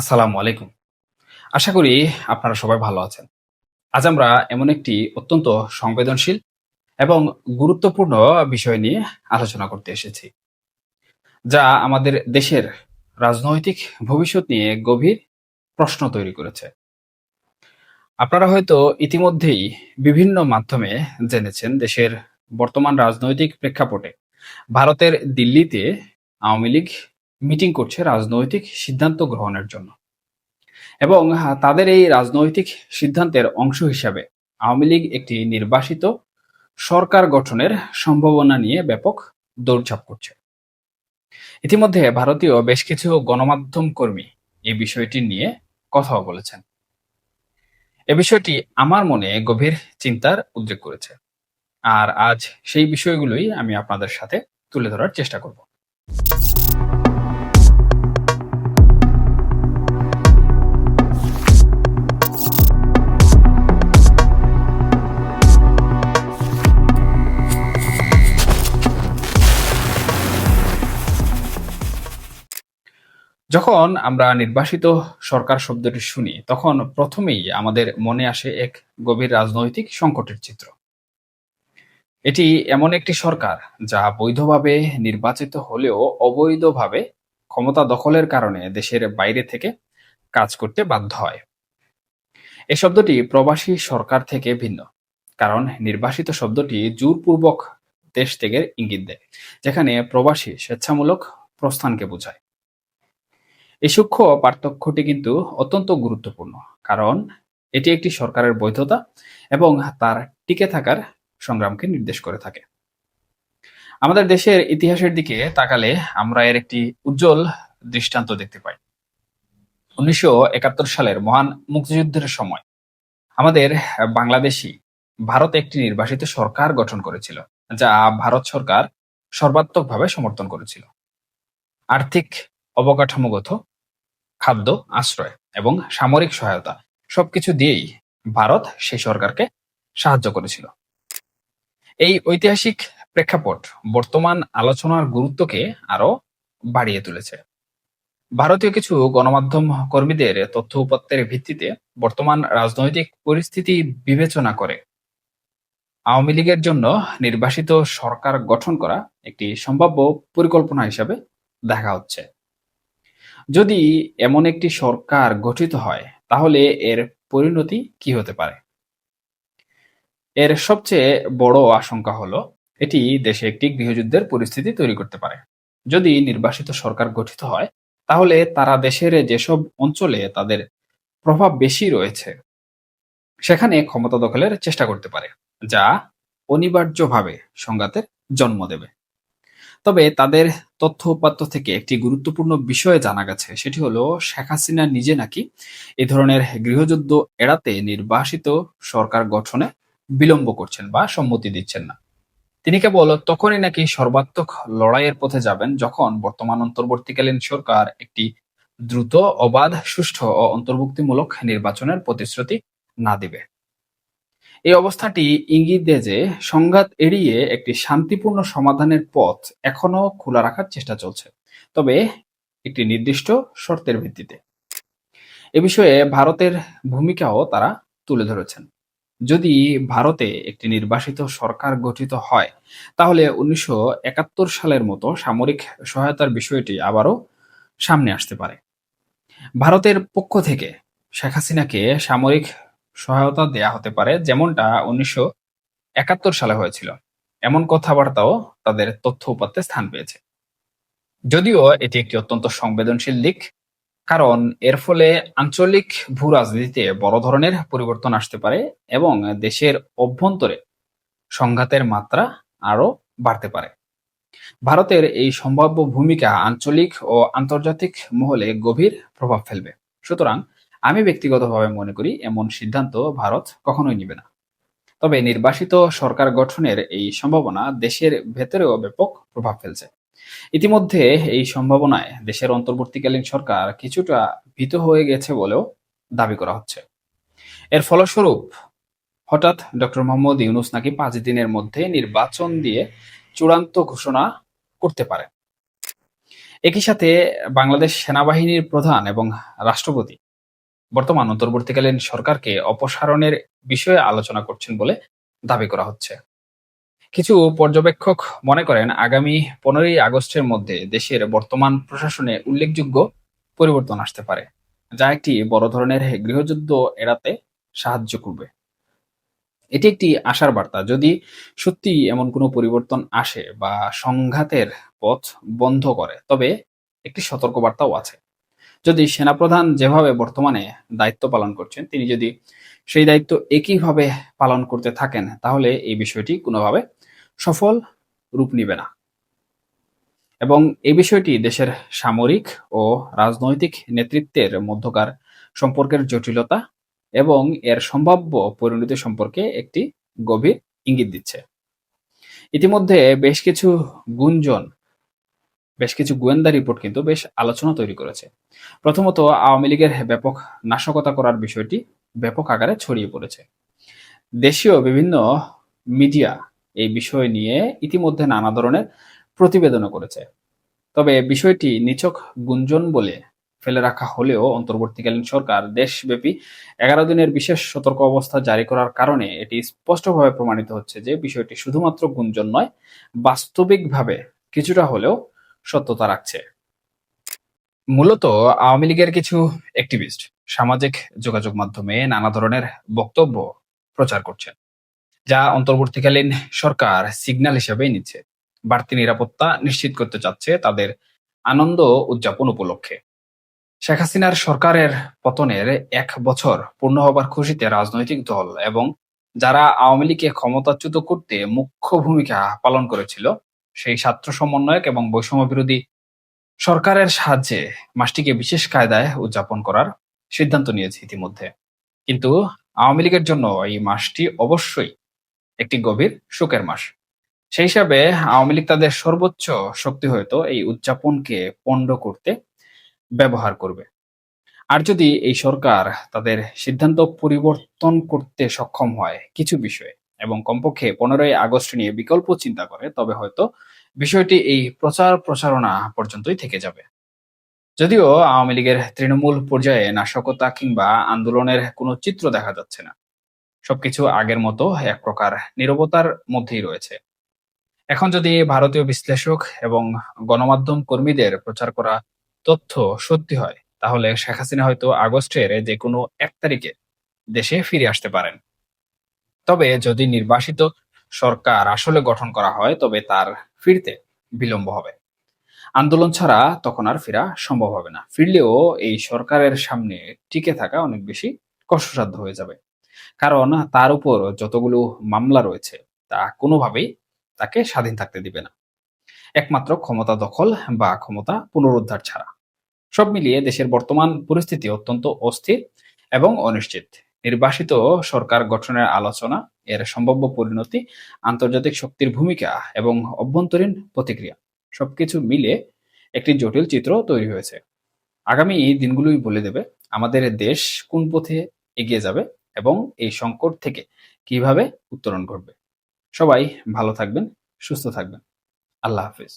আসসালামু আলাইকুম। আশা করি আপনারা সবাই ভালো আছেন। আজ আমরা এমন একটি অত্যন্ত সংবেদনশীল এবং গুরুত্বপূর্ণ বিষয় নিয়ে আলোচনা করতে এসেছি, যা আমাদের দেশের রাজনৈতিক ভবিষ্যৎ নিয়ে গভীর প্রশ্ন তৈরি করেছে। আপনারা হয়তো ইতিমধ্যেই বিভিন্ন মাধ্যমে জেনেছেন দেশের বর্তমান রাজনৈতিক প্রেক্ষাপটে ভারতের দিল্লিতে আওয়ামী লীগ মিটিং করছে রাজনৈতিক সিদ্ধান্ত গ্রহণের জন্য। এবং তাদের এই রাজনৈতিক সিদ্ধান্তের অংশ হিসাবে আওয়ামী লীগ একটি নির্বাসিত সরকার গঠনের সম্ভাবনা নিয়ে ব্যাপক দৌড়ঝাঁপ করছে। ইতিমধ্যে ভারতীয় বেশ কিছু গণমাধ্যম কর্মী এই বিষয়টি নিয়ে কথাও বলেছেন। এ বিষয়টি আমার মনে গভীর চিন্তার উদ্রেক করেছে। আর আজ সেই বিষয়গুলোই আমি আপনাদের সাথে তুলে ধরার চেষ্টা করব। যখন আমরা নির্বাসিত সরকার শব্দটি শুনি, তখন প্রথমেই আমাদের মনে আসে এক গভীর রাজনৈতিক সংকটের চিত্র। এটি এমন একটি সরকার যা বৈধভাবে নির্বাচিত হলেও অবৈধভাবে ক্ষমতা দখলের কারণে দেশের বাইরে থেকে কাজ করতে বাধ্য হয়। এই শব্দটি প্রবাসী সরকার থেকে ভিন্ন, কারণ নির্বাসিত শব্দটি জোরপূর্বক দেশ থেকে ইঙ্গিত দেয়, যেখানে প্রবাসী স্বেচ্ছামূলক প্রস্থানকে বোঝায়। এই সূক্ষ্ম পার্থক্যটি কিন্তু অত্যন্ত গুরুত্বপূর্ণ, কারণ এটি একটি সরকারের বৈধতা এবং তার টিকে থাকার সংগ্রামকে নির্দেশ করে থাকে। আমাদের দেশের ইতিহাসের দিকে তাকালে আমরা এর একটি উজ্জ্বল দৃষ্টান্ত দেখতে পাই। উনিশশো একাত্তর সালের মহান মুক্তিযুদ্ধের সময় আমাদের বাংলাদেশি ভারত একটি নির্বাসিত সরকার গঠন করেছিল, যা ভারত সরকার সর্বাত্মকভাবে সমর্থন করেছিল। আর্থিক অবকাঠামোগত খাদ্য, আশ্রয় এবং সামরিক সহায়তা সবকিছু দিয়েই ভারত সেই সরকারকে সাহায্য করেছিল। এই ঐতিহাসিক প্রেক্ষাপট বর্তমান আলোচনার গুরুত্বকে আরও বাড়িয়ে তুলেছে। ভারতীয় কিছু গণমাধ্যম কর্মীদের তথ্য উপাত্তের ভিত্তিতে বর্তমান রাজনৈতিক পরিস্থিতি বিবেচনা করে আওয়ামী লীগের জন্য নির্বাসিত সরকার গঠন করা একটি সম্ভাব্য পরিকল্পনা হিসাবে দেখা হচ্ছে। যদি এমন একটি সরকার গঠিত হয়, তাহলে এর পরিণতি কি হতে পারে? এর সবচেয়ে বড় আশঙ্কা হলো, এটি দেশে একটি গৃহযুদ্ধের পরিস্থিতি তৈরি করতে পারে। যদি নির্বাসিত সরকার গঠিত হয়, তাহলে তারা দেশের যেসব অঞ্চলে তাদের প্রভাব বেশি রয়েছে, সেখানে ক্ষমতা দখলের চেষ্টা করতে পারে, যা অনিবার্যভাবে সংঘাতের জন্ম দেবে। তবে তাদের তথ্য উপাত্ত থেকে একটি গুরুত্বপূর্ণ বিষয় জানা গেছে, সেটি হলো শেখ হাসিনা নিজে নাকি এ ধরনের গৃহযুদ্ধ এড়াতে নির্বাসিত সরকার গঠনে বিলম্ব করছেন বা সম্মতি দিচ্ছেন না। তিনি কেবল তখনই নাকি সর্বাত্মক লড়াইয়ের পথে যাবেন যখন বর্তমান অন্তর্বর্তীকালীন সরকার একটি দ্রুত, অবাধ, সুষ্ঠু ও অন্তর্ভুক্তিমূলক নির্বাচনের প্রতিশ্রুতি না দিবে। এই অবস্থাটি ইঙ্গিত দেয় যে সংঘাত এড়িয়ে একটি শান্তিপূর্ণ সমাধানের পথ এখনও খোলা রাখার চেষ্টা চলছে। তবে একটি নির্দিষ্ট শর্তের ভিত্তিতে। এ বিষয়ে ভারতের ভূমিকাও তারা তুলে ধরেছেন। যদি ভারতে একটি নির্বাসিত সরকার গঠিত হয়, তাহলে উনিশশো একাত্তর সালের মতো সামরিক সহায়তার বিষয়টি আবারও সামনে আসতে পারে। ভারতের পক্ষ থেকে শেখ হাসিনাকে সামরিক সহায়তা দেয়া হতে পারে, যেমনটা উনিশশো একাত্তর সালে হয়েছিল। এমন কথাবার্তাও তাদের তথ্য উপাত্তে স্থান পেয়েছে। যদিও এটি একটি অত্যন্ত সংবেদনশীল দিক, কারণ এর ফলে আঞ্চলিক ভূ রাজনীতিতে বড় ধরনের পরিবর্তন আসতে পারে এবং দেশের অভ্যন্তরে সংঘাতের মাত্রা আরও বাড়তে পারে। ভারতের এই সম্ভাব্য ভূমিকা আঞ্চলিক ও আন্তর্জাতিক মহলে গভীর প্রভাব ফেলবে। সুতরাং আমি ব্যক্তিগতভাবে মনে করি এমন সিদ্ধান্ত ভারত কখনোই নিবে না। তবে নির্বাসিত সরকার গঠনের এই সম্ভাবনা দেশের ভেতরেও ব্যাপক প্রভাব ফেলছে। ইতিমধ্যে এই সম্ভাবনায় দেশের অন্তর্বর্তীকালীন সরকার কিছুটা ভীত হয়ে গেছে বলেও দাবি করা হচ্ছে। এর ফলস্বরূপ হঠাৎ ডক্টর মোহাম্মদ ইউনুস নাকি পাঁচ দিনের মধ্যে নির্বাচন দিয়ে চূড়ান্ত ঘোষণা করতে পারে। একই সাথে বাংলাদেশ সেনাবাহিনীর প্রধান এবং রাষ্ট্রপতি বর্তমান অন্তর্বর্তীকালীন সরকারকে অপসারণের বিষয়ে আলোচনা করছেন বলে দাবি করা হচ্ছে। কিছু পর্যবেক্ষক মনে করেন, আগামী পনেরোই আগস্টের মধ্যে দেশের বর্তমান প্রশাসনে উল্লেখযোগ্য পরিবর্তন আসতে পারে, যা একটি বড় ধরনের গৃহযুদ্ধ এড়াতে সাহায্য করবে। এটি একটি আশার বার্তা। যদি সত্যি এমন কোনো পরিবর্তন আসে বা সংঘাতের পথ বন্ধ করে, তবে একটি সতর্কবার্তাও আছে। যদি সেনাপ্রধান যেভাবে বর্তমানে দায়িত্ব পালন করছেন, তিনি যদি সেই দায়িত্ব একইভাবে পালন করতে থাকেন, তাহলে এই বিষয়টি কোনোভাবে সফল রূপ নিবে না। এবং এই বিষয়টি দেশের সামরিক ও রাজনৈতিক নেতৃত্বের মধ্যকার সম্পর্কের জটিলতা এবং এর সম্ভাব্য পরিণতি সম্পর্কে একটি গভীর ইঙ্গিত দিচ্ছে। ইতিমধ্যে বেশ কিছু গুঞ্জন বেশ কিছু গোয়েন্দা রিপোর্ট কিন্তু বেশ আলোচনা তৈরি করেছে। প্রথমত, আওয়ামী লীগের ব্যাপক নাশকতা করার বিষয়টি ব্যাপক আকারে ছড়িয়ে পড়েছে। দেশীয় বিভিন্ন মিডিয়া এই বিষয় নিয়ে ইতিমধ্যে নানা ধরনের প্রতিবেদনও করেছে। তবে বিষয়টি নিছক গুঞ্জন বলে ফেলে রাখা হলেও অন্তর্বর্তীকালীন সরকার দেশব্যাপী এগারো দিনের বিশেষ সতর্ক অবস্থা জারি করার কারণে এটি স্পষ্টভাবে প্রমাণিত হচ্ছে যে বিষয়টি শুধুমাত্র গুঞ্জন নয়, বাস্তবিকভাবে কিছুটা হলেও সত্যতা রাখছে। মূলত আওয়ামী লীগের কিছু অ্যাক্টিভিস্ট সামাজিক যোগাযোগ মাধ্যমে নানা ধরনের বক্তব্য প্রচার করছেন, যা অন্তর্বর্তীকালীন সরকার সিগন্যাল হিসেবে নিচ্ছে। বাড়তি নিরাপত্তা নিশ্চিত করতে চাচ্ছে তাদের আনন্দ উদযাপন উপলক্ষে। শেখ হাসিনার সরকারের পতনের এক বছর পূর্ণ হবার খুশিতে রাজনৈতিক দল এবং যারা আওয়ামী লীগকে ক্ষমতাচ্যুত করতে মুখ্য ভূমিকা পালন করেছিল সেই ছাত্র সমন্বয়ক এবং বৈষম্য বিরোধী সরকারের সাহায্যে মাসটিকে বিশেষ কায়দায় উদযাপন করার সিদ্ধান্ত নিয়েছে ইতিমধ্যে। কিন্তু আওয়ামী লীগের জন্য এই মাসটি অবশ্যই একটি গভীর শোকের মাস। সেই হিসাবে আওয়ামী লীগ তাদের সর্বোচ্চ শক্তি হয়তো এই উদযাপনকে পণ্ড করতে ব্যবহার করবে। আর যদি এই সরকার তাদের সিদ্ধান্ত পরিবর্তন করতে সক্ষম হয় কিছু বিষয়ে এবং কমপক্ষে পনেরোই আগস্ট নিয়ে বিকল্প চিন্তা করে, তবে হয়তো বিষয়টি এই প্রচার প্রচারণা পর্যন্তই থেকে যাবে। যদিও আওয়ামী লীগের তৃণমূল পর্যায়ে নাশকতা কিংবা আন্দোলনের কোনো চিত্র দেখা যাচ্ছে না। সবকিছু আগের মতো এক প্রকার নীরবতার মধ্যেই রয়েছে। এখন যদি ভারতীয় বিশ্লেষক এবং গণমাধ্যম কর্মীদের প্রচার করা তথ্য সত্যি হয়, তাহলে শেখ হাসিনা হয়তো আগস্টের যে কোনো এক তারিখে দেশে ফিরে আসতে পারেন। তবে যদি নির্বাসিত সরকার আসলে গঠন করা হয়, তবে তার ফিরতে বিলম্ব হবে। আন্দোলন ছাড়া তখন আর ফেরা সম্ভব হবে না। ফিরলেও এই সরকারের সামনে টিকে থাকা অনেক বেশি কষ্টসাধ্য হয়ে যাবে। কারণ তার উপর যতগুলো মামলা রয়েছে, তা কোনোভাবেই তাকে স্বাধীন থাকতে দিবে না। একমাত্র ক্ষমতা দখল বা ক্ষমতা পুনরুদ্ধার ছাড়া। সব মিলিয়ে দেশের বর্তমান পরিস্থিতি অত্যন্ত অস্থির এবং অনিশ্চিত। নির্বাসিত সরকার গঠনের আলোচনা, এর সম্ভাব্য পরিণতি, আন্তর্জাতিক শক্তির ভূমিকা এবং অভ্যন্তরীণ প্রতিক্রিয়া, সবকিছু মিলে একটি জটিল চিত্র তৈরি হয়েছে। আগামী দিনগুলোই বলে দেবে আমাদের দেশ কোন পথে এগিয়ে যাবে এবং এই সংকট থেকে কীভাবে উত্তরণ ঘটবে সবাই ভালো থাকবেন, সুস্থ থাকবেন। আল্লাহ হাফিজ।